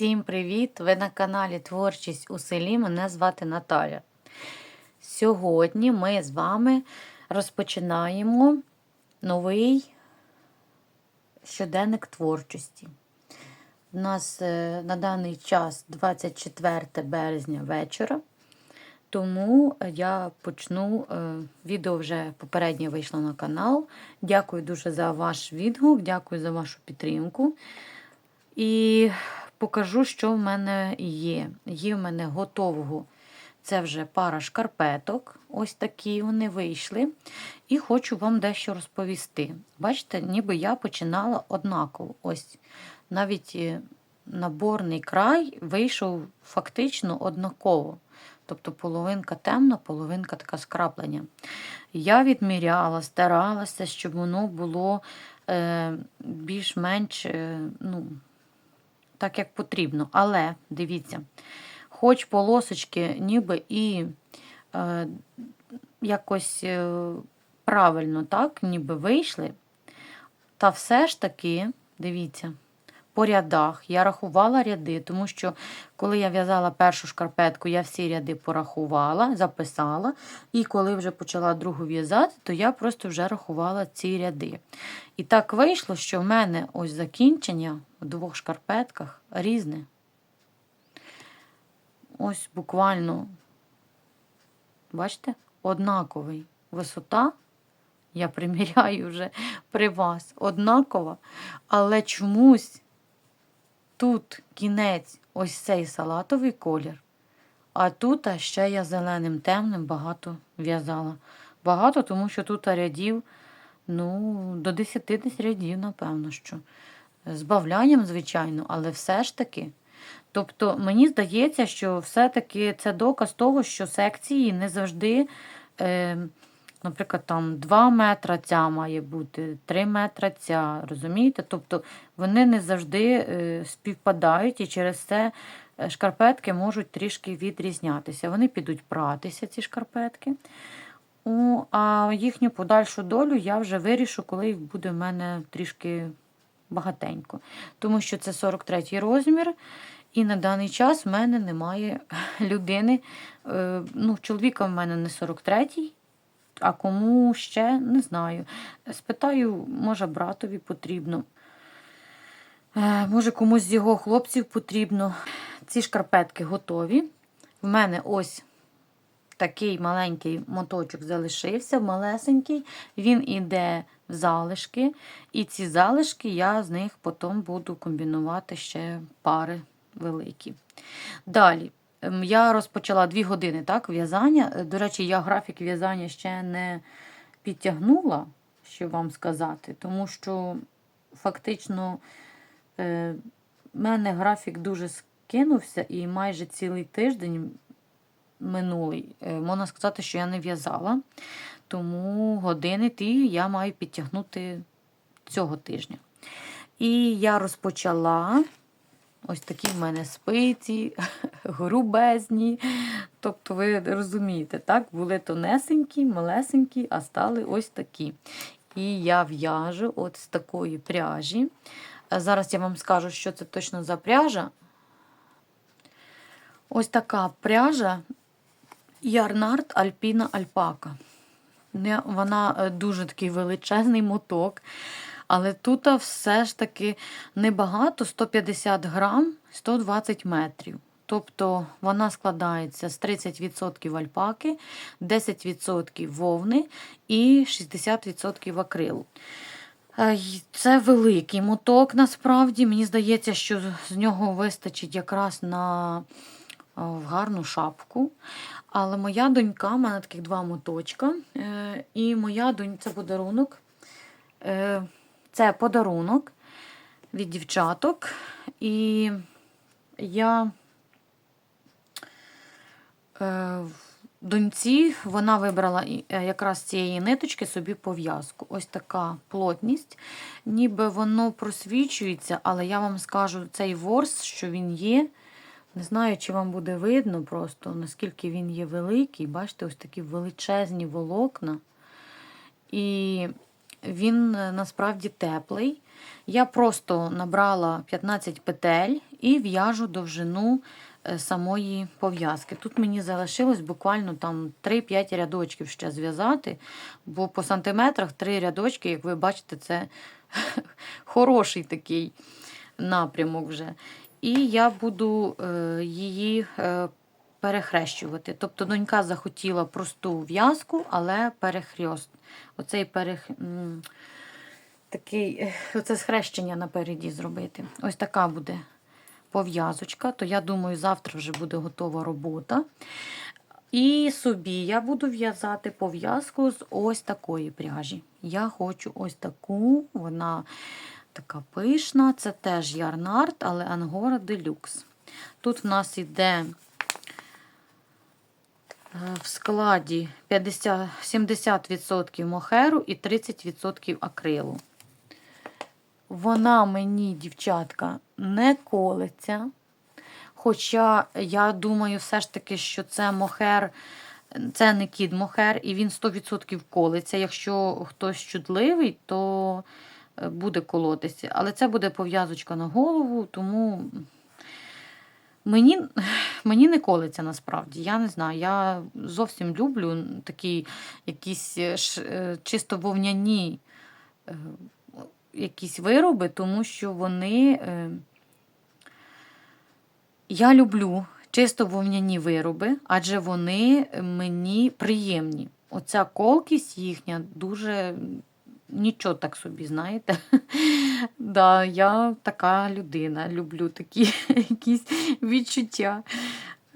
Всім привіт! Ви на каналі Творчість у селі. Мене звати Наталя. Сьогодні ми з вами розпочинаємо новий щоденник творчості. У нас е, на даний час 24 березня вечора, тому я почну. е, Відео вже попереднє вийшло на канал. Дякую дуже за ваш відгук, дякую за вашу підтримку. І покажу, що в мене є. Є в мене готового. Це вже пара шкарпеток. Ось такі вони вийшли. І хочу вам дещо розповісти. Бачите, ніби я починала однаково. Ось навіть е, наборний край вийшов фактично однаково. Тобто половинка темна, половинка така скраплення. Я відміряла, старалася, щоб воно було е, більш-менш е, ну, так, як потрібно. Але дивіться, хоч полосочки ніби і е, якось е, правильно, так, ніби вийшли, та все ж таки, дивіться, по рядах я рахувала ряди, тому що коли я в'язала першу шкарпетку, я всі ряди порахувала, записала. І коли вже почала другу в'язати, то я просто вже рахувала ці ряди. І так вийшло, що в мене ось закінчення в двох шкарпетках різне. Ось буквально, бачите, однаковий висота. Я приміряю вже при вас однакова, але чомусь тут кінець ось цей салатовий колір, а тут ще я зеленим темним багато в'язала. Багато, тому що тут рядів ну, до 10 десь рядів, напевно, що. З бавлянням, звичайно, але все ж таки. Тобто, мені здається, що все-таки це доказ того, що секції не завжди, е, наприклад, там 2 метра ця має бути, 3 метра ця, розумієте? Тобто вони не завжди е, співпадають і через це е, шкарпетки можуть трішки відрізнятися. Вони підуть пратися, ці шкарпетки. О, а їхню подальшу долю я вже вирішу, коли їх буде в мене трішки багатенько. Тому що це 43 розмір, і на даний час в мене немає людини. е, Ну, чоловіка в мене не 43-й, а кому ще не знаю. Спитаю, може, братові потрібно. Е, Може, комусь з його хлопців потрібно. Ці шкарпетки готові. В мене ось такий маленький моточок залишився, малесенький. Він іде в залишки. І ці залишки я з них потім буду комбінувати ще пари великі. Далі. Ем, Я розпочала 2 години так, в'язання. Е, До речі, я графік в'язання ще не підтягнула, що вам сказати, тому що фактично е, в мене графік дуже скинувся, і майже цілий тиждень минулий, е, можна сказати, що я не в'язала. Тому години ті я маю підтягнути цього тижня. І я розпочала ось такі в мене спиці, грубезні. Тобто, ви розумієте, так, були тонесенькі, малесенькі, а стали ось такі. І я в'яжу от з такої пряжі. Зараз я вам скажу, що це точно за пряжа. Ось така пряжа Ярнард Альпіна Альпака. Вона е, дуже такий величезний моток. Але тут все ж таки небагато 150 грам 120 метрів. Тобто вона складається з 30% альпаки, 10% вовни і 60% акрилу. Е, Це великий моток насправді. Мені здається, що з нього вистачить якраз на е, гарну шапку. Але моя донька, в мене таких два моточка. е, І моя донька це подарунок. Це подарунок від дівчаток. І я е, доньці вона вибрала е, якраз цієї ниточки собі пов'язку. Ось така плотність. Ніби воно просвічується, але я вам скажу, цей ворс, що він є. Не знаю, чи вам буде видно просто, наскільки він є великий. Бачите, ось такі величезні волокна. І він е, насправді теплий. Я просто набрала 15 петель і в'яжу довжину е, самої пов'язки. Тут мені залишилось буквально там 3-5 рядочків ще зв'язати, бо по сантиметрах 3 рядочки, як ви бачите, це хороший такий напрямок вже. І я буду е, її перехрещувати. Тобто донька захотіла просту в'язку, але перехрьост. Оцей перех... такий, оце схрещення напереді зробити. Ось така буде пов'язочка. То я думаю, завтра вже буде готова робота. І собі я буду в'язати пов'язку з ось такої пряжі. Я хочу ось таку, вона така пишна. Це теж ярнард, але Ангора Делюкс. Тут в нас іде в складі 50, 70% мохеру і 30% акрилу. Вона мені, дівчатка, не колеться. Хоча я думаю, все ж таки, що це мохер, це не кід мохер, і він 100% колеться. Якщо хтось чудливий, то е, буде колотися. Але це буде пов'язочка на голову, тому мені, мені не колеться насправді. Я не знаю. Я зовсім люблю такі якісь е, е, чисто вовняні е, якісь вироби, тому що вони. Я люблю чисто вовняні вироби, адже вони мені приємні. Оця колкість їхня дуже нічого так собі, знаєте. да, я така людина, люблю такі якісь відчуття.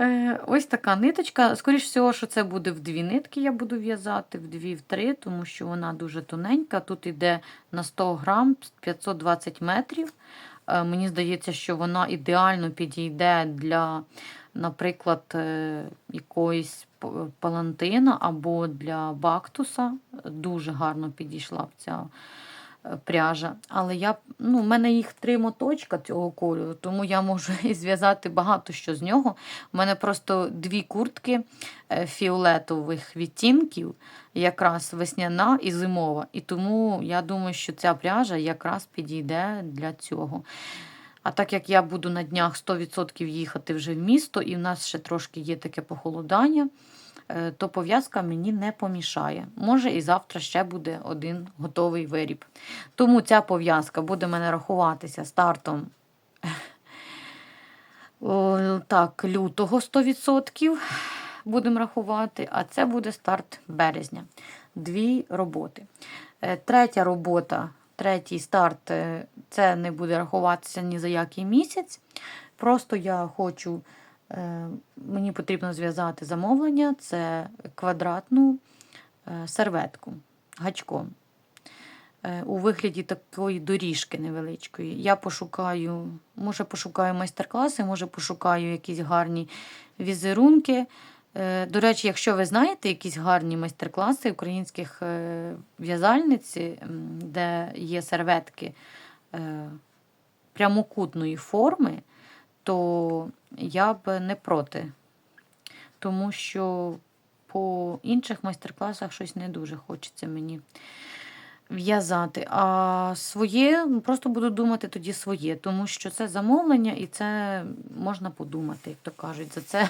Е, ось така ниточка. Скоріше всього, що це буде в дві нитки, я буду в'язати, в дві, в три, тому що вона дуже тоненька. Тут йде на 100 грам 520 метрів. Е, Мені здається, що вона ідеально підійде для, наприклад, е, якоїсь палантина або для бактуса. Дуже гарно підійшла б ця е, пряжа. Але я, ну, в мене їх три моточка цього кольору, тому я можу і зв'язати багато що з нього. У мене просто дві куртки е, фіолетових відтінків, якраз весняна і зимова. І тому я думаю, що ця пряжа якраз підійде для цього. А так як я буду на днях 100% їхати вже в місто, і в нас ще трошки є таке похолодання, е, то пов'язка мені не помішає. Може, і завтра ще буде один готовий виріб. Тому ця пов'язка буде мене рахуватися стартом так, лютого 100% будемо рахувати, а це буде старт березня. Дві роботи. Е, Третя робота, третій старт е, це не буде рахуватися ні за який місяць. Просто я хочу, е, мені потрібно зв'язати замовлення, це квадратну е, серветку гачком. У вигляді такої доріжки невеличкої. Я пошукаю, може пошукаю майстер-класи, може пошукаю якісь гарні візерунки. Е, До речі, якщо ви знаєте якісь гарні майстер-класи українських е, в'язальниць, де є серветки е, прямокутної форми, то я б не проти. Тому що по інших майстер-класах щось не дуже хочеться мені в'язати. А своє ну, просто буду думати тоді своє, тому що це замовлення і це можна подумати, як то кажуть, за це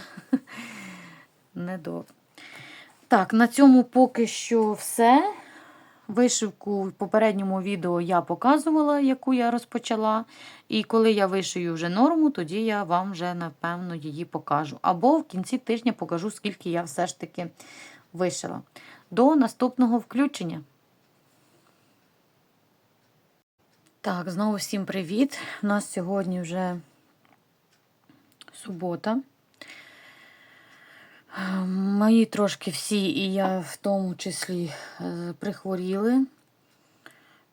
не до. Так, на цьому поки що все. Вишивку в попередньому відео я показувала, яку я розпочала. І коли я вишию вже норму, тоді я вам вже, напевно, її покажу. Або в кінці тижня покажу, скільки я все ж таки вишила. До наступного включення. Так, знову всім привіт. У нас сьогодні вже субота. Е, Мої трошки всі, і я в тому числі е, прихворіли.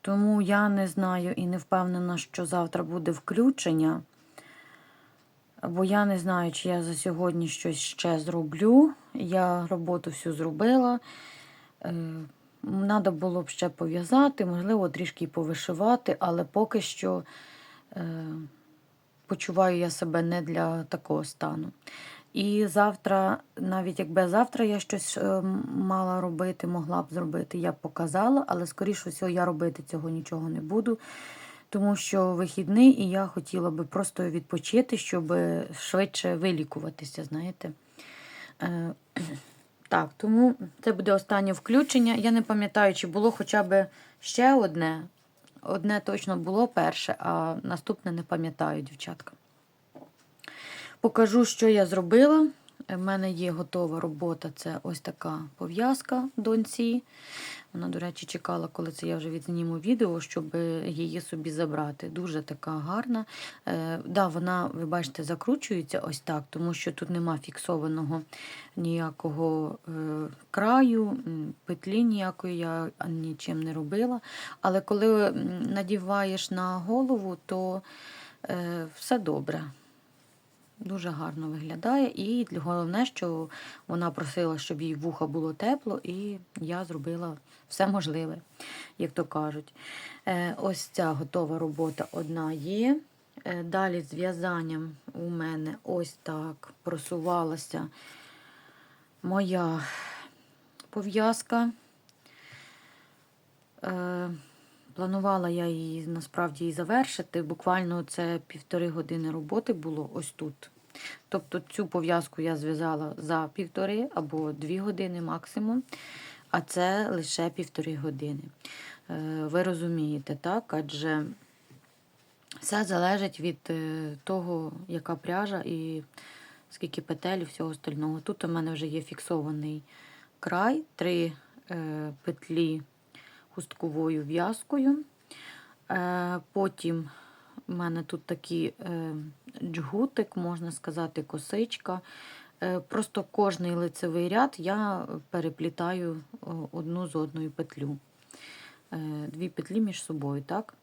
Тому я не знаю і не впевнена, що завтра буде включення. Бо я не знаю, чи я за сьогодні щось ще зроблю. Я роботу всю зробила. Треба було б ще пов'язати, можливо, трішки повишивати, але поки що е, почуваю я себе не для такого стану. І завтра, навіть якби завтра я щось е, мала робити, могла б зробити, я б показала, але скоріше всього я робити цього нічого не буду, тому що вихідний, і я хотіла би просто відпочити, щоб швидше вилікуватися, знаєте. Е, Так, тому це буде останнє включення. Я не пам'ятаю, чи було хоча б ще одне. Одне точно було перше, а наступне не пам'ятаю, дівчатка. Покажу, що я зробила. У мене є готова робота. Це ось така пов'язка доньці. Вона, до речі, чекала, коли це я вже відзніму відео, щоб її собі забрати. Дуже така гарна. Е, да, Вона, ви бачите, закручується ось так, тому що тут нема фіксованого ніякого е, краю, петлі ніякої я нічим не робила. Але коли надіваєш на голову, то е, все добре. Дуже гарно виглядає. І головне, що вона просила, щоб їй вуха було тепло, і я зробила все можливе, як то кажуть. Е, Ось ця готова робота одна є. Е, Далі з в'язанням у мене ось так просувалася моя пов'язка. Планувала я її насправді і завершити. Буквально це півтори години роботи було ось тут. Тобто цю пов'язку я зв'язала за півтори або дві години максимум, а це лише півтори години. Е, Ви розумієте, так? Адже все залежить від е, того, яка пряжа і скільки петель і всього остального. Тут у мене вже є фіксований край, три е, петлі хустковою в'язкою. Е, Потім у мене тут такий е, джгутик, можна сказати, косичка. Е, Просто кожний лицевий ряд я переплітаю одну з одною петлю. Дві петлі між собою, так?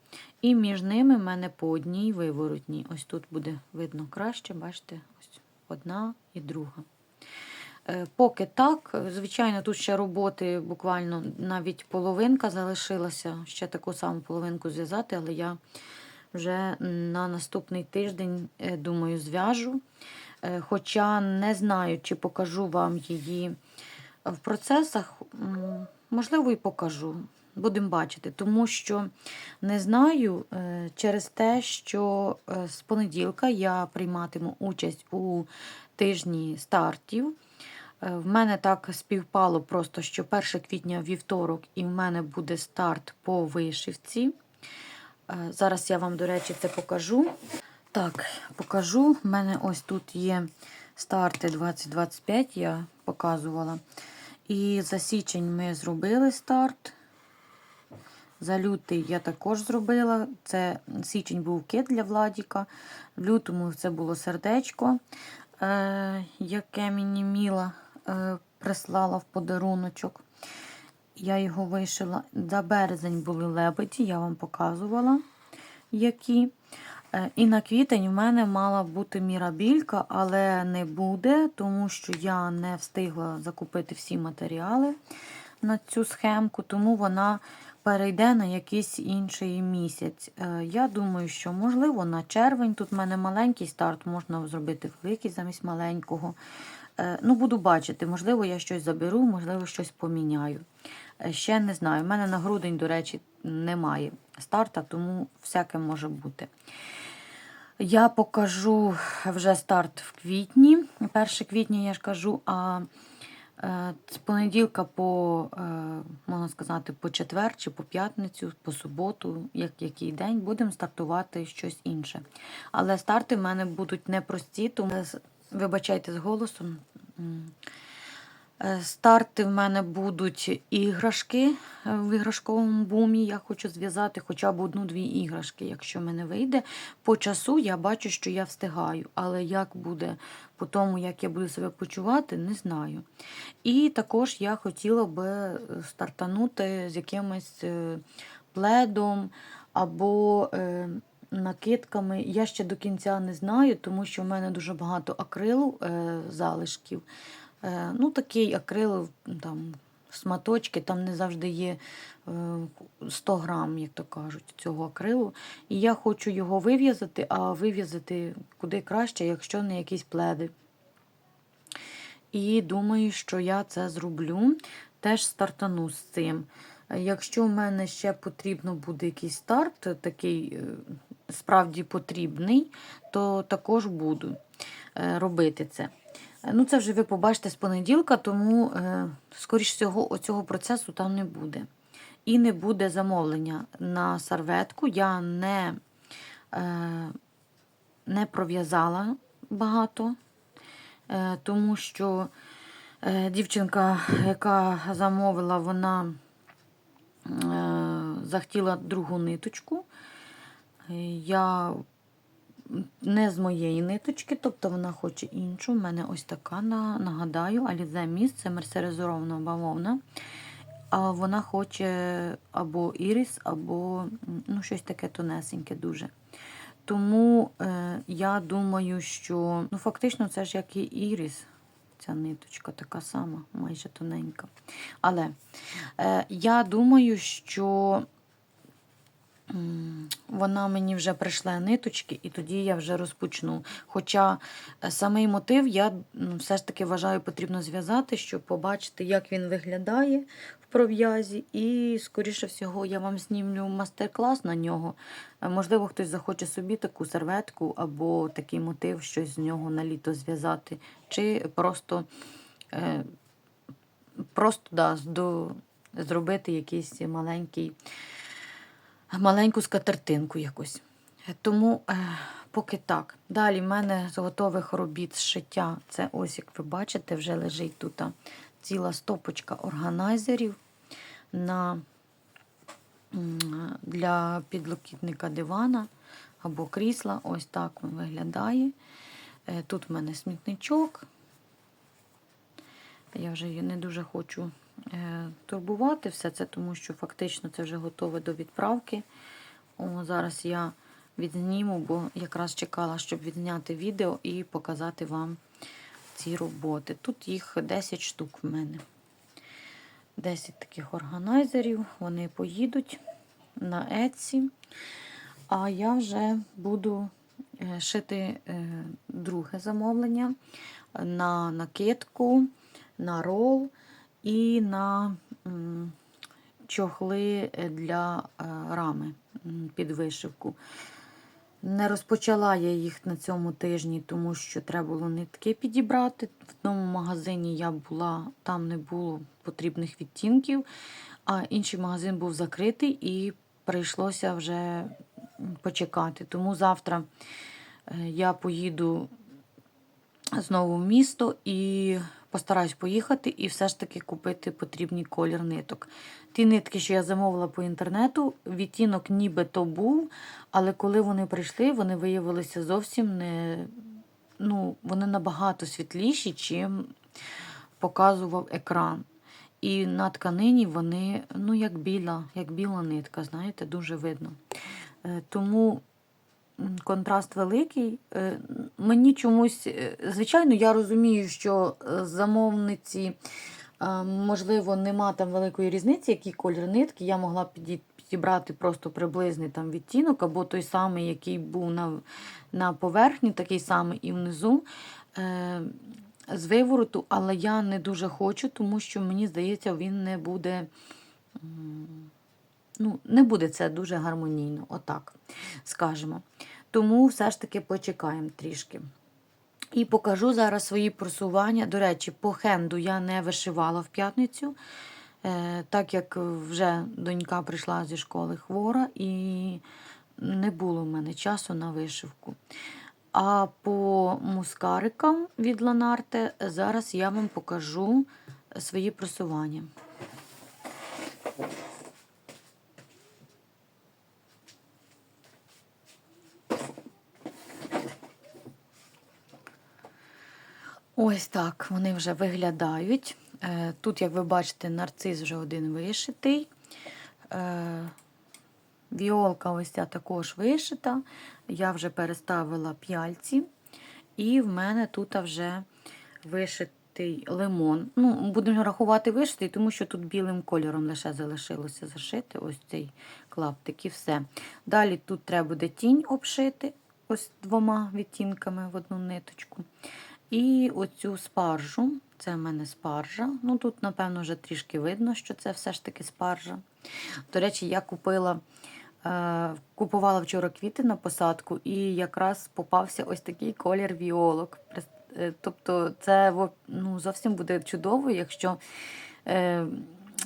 І між ними в мене по одній виворотній. Ось тут буде видно краще, бачите, ось одна і друга. Е, Поки так, звичайно, тут ще роботи буквально навіть половинка залишилася, ще таку саму половинку зв'язати, але я вже на наступний тиждень, е, думаю, зв'яжу. Е, Хоча не знаю, чи покажу вам її в процесах, можливо, і покажу. Будемо бачити, тому що не знаю через те, що з понеділка я прийматиму участь у тижні стартів. Е, В мене так співпало просто, що 1 квітня вівторок, і в мене буде старт по вишивці. Е, Зараз я вам, до речі, це покажу. Так, покажу. У мене ось тут є старти 2025, я показувала. І за січень ми зробили старт. За лютий я також зробила. Це січень був кит для Владіка. В лютому це було сердечко, е, яке мені Міла прислала в подаруночок. Я його вишила. За березень були лебеді, я вам показувала, які. Е, І на квітень в мене мала бути мірабілька, але не буде, тому що я не встигла закупити всі матеріали на цю схемку, тому вона перейде на якийсь інший місяць. Е, Я думаю, що можливо на червень. Тут в мене маленький старт, можна зробити великий замість маленького. Е, Ну, буду бачити, можливо, я щось заберу, можливо, щось поміняю. Е, Ще не знаю. У мене на грудень, до речі, немає старта, тому всяке може бути. Я покажу вже старт в квітні. 1 квітня я ж кажу, а е, з понеділка по, можна сказати, по четвер чи по п'ятницю, по суботу, як який день, будемо стартувати щось інше. Але старти в мене будуть непрості, тому вибачайте з голосом. Е, Старти в мене будуть іграшки в іграшковому бумі. Я хочу зв'язати хоча б одну-дві іграшки, якщо мене вийде. По часу я бачу, що я встигаю, але як буде по тому, як я буду себе почувати, не знаю. І також я хотіла би е, стартанути з якимось е, пледом або накидками. Я ще до кінця не знаю, тому що в мене дуже багато акрилу е, залишків. Е, Ну, такий акрил, там, сматочки, там не завжди є е, 100 грам, як то кажуть, цього акрилу. І я хочу його вив'язати, а вив'язати куди краще, якщо не якісь пледи. І думаю, що я це зроблю. Теж стартану з цим. Е, Якщо в мене ще потрібно буде якийсь старт, е, такий е, справді потрібний, то також буду е, робити це. Ну, це вже ви побачите з понеділка, тому, е, скоріш всього, оцього процесу там не буде. І не буде замовлення на серветку. Я не, е, не пров'язала багато, тому що дівчинка, яка замовила, вона захотіла другу ниточку. Я не з моєї ниточки, тобто вона хоче іншу. У мене ось така, нагадаю, Alize Mist, це мерсеризована бавовна. А вона хоче або ірис, або ну, щось таке тонесеньке дуже. Тому е, я думаю, що ну, фактично це ж як і ірис. Ця ниточка така сама, майже тоненька. Але е, я думаю, що вона мені вже прийшла ниточки, і тоді я вже розпочну. Хоча е, самий мотив я все ж таки вважаю, потрібно зв'язати, щоб побачити, як він виглядає в пров'язі. І, скоріше всього, я вам знімлю мастер-клас на нього. Е, Можливо, хтось захоче собі таку серветку або такий мотив, щось з нього на літо зв'язати, чи просто, е, просто да, зробити якийсь маленький маленьку скатертинку якусь. Тому е, поки так. Далі в мене з готових робіт з шиття. Це ось, як ви бачите, вже лежить тут ціла стопочка органайзерів на, для підлокітника дивана або крісла. Ось так він виглядає. Е, Тут в мене смітничок. Я вже не дуже хочу турбувати все це, тому що фактично це вже готове до відправки. О, зараз я відзніму, бо якраз чекала, щоб відзняти відео і показати вам ці роботи. Тут їх 10 штук в мене. 10 таких органайзерів. Вони поїдуть на Etsy. А я вже буду е, шити е, друге замовлення на накидку, на рол і на чохли для е, рами під вишивку. Не розпочала я їх на цьому тижні, тому що треба було нитки підібрати. В тому магазині я була, там не було потрібних відтінків, а інший магазин був закритий і прийшлося вже почекати. Тому завтра е, я поїду знову в місто і постараюсь поїхати і все ж таки купити потрібний колір ниток. Ті нитки, що я замовила по інтернету, відтінок нібито був, але коли вони прийшли, вони виявилися зовсім не. Ну, вони набагато світліші, чим показував екран. І на тканині вони, ну, як біла, як біла нитка, знаєте, дуже видно. Е, Тому контраст великий. Е, Мені чомусь, е, звичайно, я розумію, що е, замовниці, можливо, нема там великої різниці, який колір нитки. Я могла піді- підібрати просто приблизний там відтінок, або той самий, який був на, на поверхні, такий самий і внизу. З вивороту, але я не дуже хочу, тому що мені здається, він не буде. Ну, не буде це дуже гармонійно, отак скажемо. Тому все ж таки почекаємо трішки. І покажу зараз свої просування. До речі, по хенду я не вишивала в п'ятницю, е, так як вже донька прийшла зі школи хвора і не було в мене часу на вишивку. А по мускарикам від Ланарте зараз я вам покажу свої просування. Ось так вони вже виглядають. Е, Тут, як ви бачите, нарцис вже один вишитий. Е, Віолка ось ця також вишита. Я вже переставила п'яльці. І в мене тут вже вишитий лимон. Ну, будемо рахувати вишитий, тому що тут білим кольором лише залишилося зашити ось цей клаптик і все. Далі тут треба буде тінь обшити ось двома відтінками в одну ниточку. І оцю спаржу, це в мене спаржа. Ну тут, напевно, вже трішки видно, що це все ж таки спаржа. До речі, я купила, е, купувала вчора квіти на посадку, і якраз попався ось такий колір віолок. Е, Тобто, це ну, зовсім буде чудово, якщо. Е,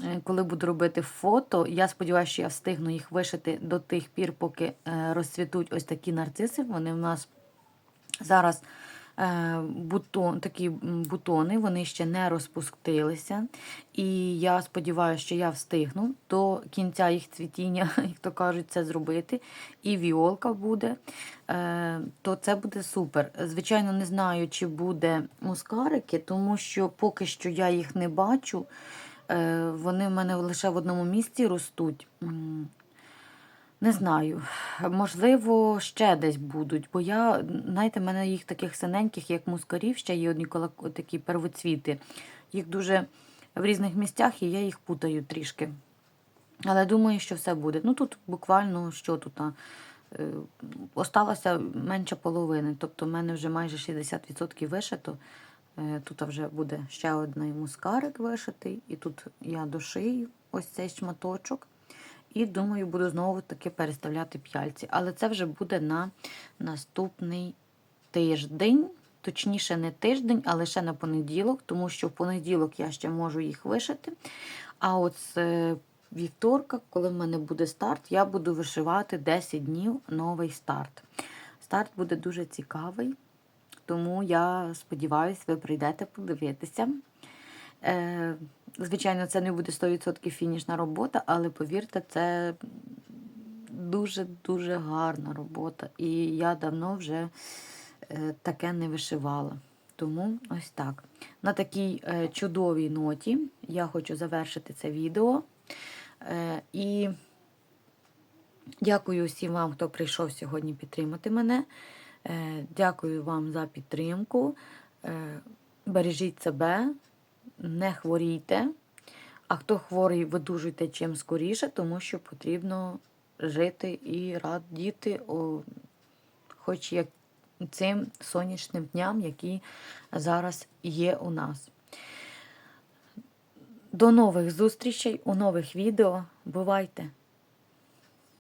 е, коли буду робити фото, я сподіваюся, що я встигну їх вишити до тих пір, поки е, розцвітуть ось такі нарциси. Вони в нас зараз бутон, такі бутони, вони ще не розпустилися. І я сподіваюся, що я встигну до кінця їх цвітіння, як то кажуть, це зробити. І віолка буде, е, то це буде супер. Звичайно, не знаю, чи буде мускарики, тому що поки що я їх не бачу. Е, Вони в мене лише в одному місці ростуть. Не знаю. Можливо, ще десь будуть, бо я, знаєте, в мене їх таких синеньких, як мускарів, ще є одні такі первоцвіти. Їх дуже в різних місцях, і я їх путаю трішки. Але думаю, що все буде. Ну тут буквально що тут? а, е, Осталося менше половини. Тобто в мене вже майже 60% вишито. Е, Тут вже буде ще один мускарик вишитий, і тут я дошию ось цей шматочок. І думаю, буду знову таки переставляти п'яльці. Але це вже буде на наступний тиждень. Точніше, не тиждень, а лише на понеділок, тому що в понеділок я ще можу їх вишити. А от з е, вівторка, коли в мене буде старт, я буду вишивати 10 днів новий старт. Старт буде дуже цікавий, тому я сподіваюся, ви прийдете подивитися. Звичайно, це не буде 100% фінішна робота, але повірте, це дуже-дуже гарна робота. І я давно вже е, таке не вишивала. Тому ось так. На такій е, чудовій ноті я хочу завершити це відео. Е, і дякую всім вам, хто прийшов сьогодні підтримати мене. Дякую вам за підтримку. Бережіть себе, не хворійте. А хто хворий, видужуйте чим скоріше, тому що потрібно жити і радіти, о, хоч як цим сонячним дням, які зараз є у нас. До нових зустрічей у нових відео. Бувайте!